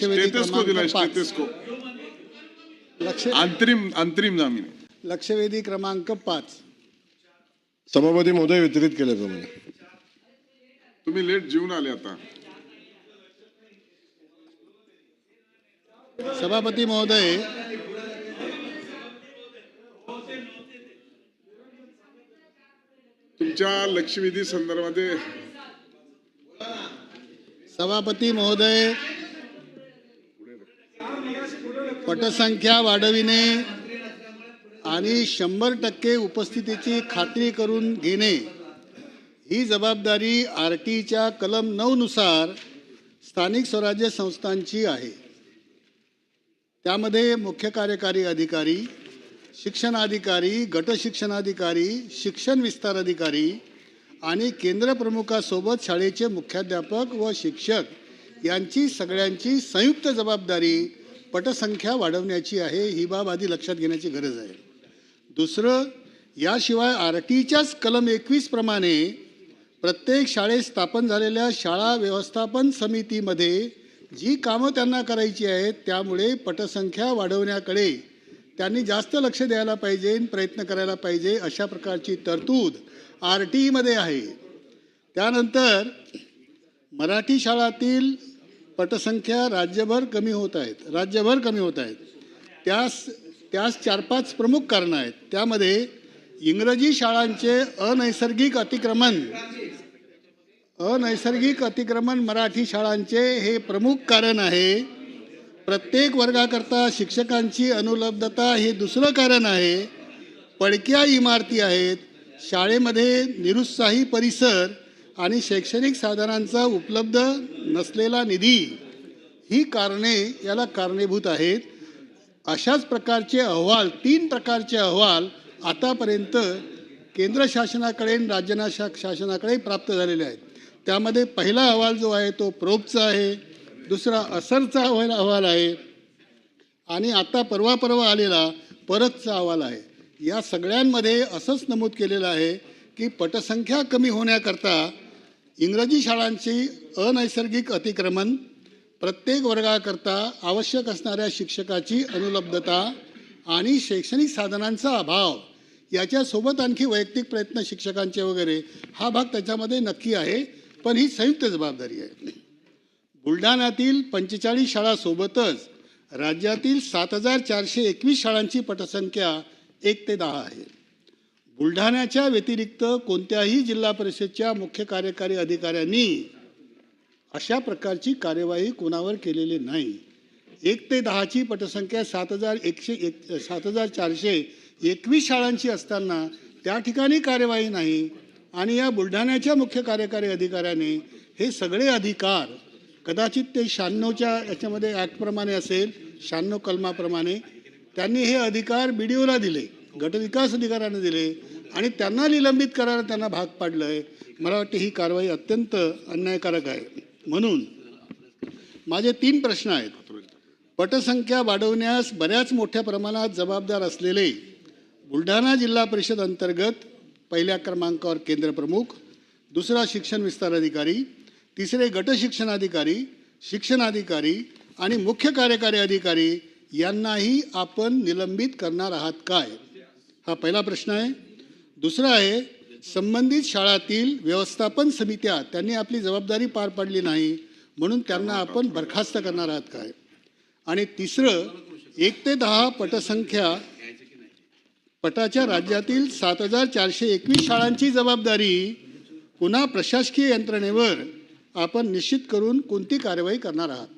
दिलाय क्रमांक पाच. स्टेटस्को लक्ष अंतरिम अंतरिम जामीन लक्षवेधी क्रमांक पाच सभापती महोदय वितरित केल्याप्रमाणे तुम्ही लेट जेवून आले आता. सभापती महोदय तुमच्या लक्षवेधी संदर्भामध्ये सभापती महोदय पटसंख्या वाढविणे आणि शंभर टक्के उपस्थितीची खात्री करून घेणे. ही जबाबदारी आर टीच्या कलम नऊनुसार स्थानिक स्वराज्य संस्थांची आहे. त्यामध्ये मुख्य कार्यकारी अधिकारी शिक्षणाधिकारी गटशिक्षणाधिकारी शिक्षण विस्तार अधिकारी आणि केंद्रप्रमुखासोबत शाळेचे मुख्याध्यापक व शिक्षक यांची सगळ्यांची संयुक्त जबाबदारी पटसंख्या वाढवण्याची आहे ही बाब आधी लक्षात घेण्याची गरज आहे. दुसरं याशिवाय आर टीच्याच कलम एकवीस प्रमाणे प्रत्येक शाळेत स्थापन झालेल्या शाळा व्यवस्थापन समितीमध्ये जी कामं त्यांना करायची आहेत त्यामुळे पटसंख्या वाढवण्याकडे त्यांनी जास्त लक्ष द्यायला पाहिजे प्रयत्न करायला पाहिजे अशा प्रकारची तरतूद आर टीमध्ये आहे. त्यानंतर मराठी शाळातील पटसंख्या राज्यभर कमी होत आहेत राज्यभर कमी होत आहेत. त्यास त्यास चार पाच प्रमुख कारणं आहेत. त्यामध्ये इंग्रजी शाळांचे अनैसर्गिक अतिक्रमण अनैसर्गिक अतिक्रमण मराठी शाळांचे हे प्रमुख कारण आहे. प्रत्येक वर्गाकरता शिक्षकांची अनुपलब्धता हे दुसरं कारण आहे. पडक्या इमारती आहेत. शाळेमध्ये निरुत्साही परिसर आणि शैक्षणिक साधनांचा उपलब्ध नसलेला निधी ही कारणे याला कारणीभूत आहेत. अशाच प्रकारचे अहवाल तीन प्रकारचे अहवाल आतापर्यंत केंद्र शासनाकडे आणि राज्य शा शासनाकडे प्राप्त झालेले आहेत. त्यामध्ये पहिला अहवाल जो आहे तो प्रोबचा आहे दुसरा असरचा अहवाल अहवाल आहे आणि आता परवा परवा आलेला परतचा अहवाल आहे. या सगळ्यांमध्ये असंच नमूद केलेलं आहे की पटसंख्या कमी होण्याकरता इंग्रजी शाळांची अनैसर्गिक अतिक्रमण प्रत्येक वर्गाकरता आवश्यक असणाऱ्या शिक्षकाची अनुलब्धता आणि शैक्षणिक साधनांचा अभाव याच्यासोबत आणखी वैयक्तिक प्रयत्न शिक्षकांचे वगैरे हा भाग त्याच्यामध्ये नक्की आहे पण ही संयुक्त जबाबदारी आहे. बुलढाण्यातील पंचेचाळीस शाळासोबतच राज्यातील सात हजार चारशे एकवीस शाळांची पटसंख्या एक ते दहा आहे. बुलढाण्याच्या व्यतिरिक्त कोणत्याही जिल्हा परिषदच्या मुख्य कार्यकारी अधिकाऱ्यांनी अशा प्रकारची कार्यवाही कोणावर केलेली नाही. एक ते दहाची पटसंख्या सात हजार एकशे एक सात हजार चारशे एकवीस शाळांची असताना त्या ठिकाणी कार्यवाही नाही आणि या बुलढाण्याच्या मुख्य कार्यकारी अधिकाऱ्याने हे सगळे अधिकार कदाचित ते शहाण्णवच्या याच्यामध्ये ॲक्टप्रमाणे असेल शहाण्णव कलमाप्रमाणे त्यांनी हे अधिकार बी डी ओला दिले. गटविकास अधिकाऱ्यांना दिले आणि त्यांना निलंबित करायला त्यांना भाग पाडलं आहे मला वाटते ही कारवाई अत्यंत अन्यायकारक आहे. म्हणून माझे तीन प्रश्न आहेत. पटसंख्या वाढवण्यास बऱ्याच मोठ्या प्रमाणात जबाबदार असलेले बुलढाणा जिल्हा परिषद अंतर्गत पहिल्या क्रमांकावर केंद्रप्रमुख दुसरा शिक्षण विस्तार अधिकारी तिसरे गट शिक्षणाधिकारी शिक्षणाधिकारी आणि मुख्य कार्यकारी अधिकारी यांनाही आपण निलंबित करणार आहात काय? हा पहिला प्रश्न आहे. दुसरा आहे संबंधित शाळातील व्यवस्थापन समित्या त्यांनी आपली जबाबदारी पार पाडली नाही म्हणून त्यांना आपण बरखास्त करणार आहात काय? आणि तिसरं एक ते दहा पटसंख्या पटाच्या राज्यातील सात हजार चारशे एकवीस शाळांची जबाबदारी पुन्हा प्रशासकीय यंत्रणेवर आपण निश्चित करून कोणती कारवाई करणार आहात?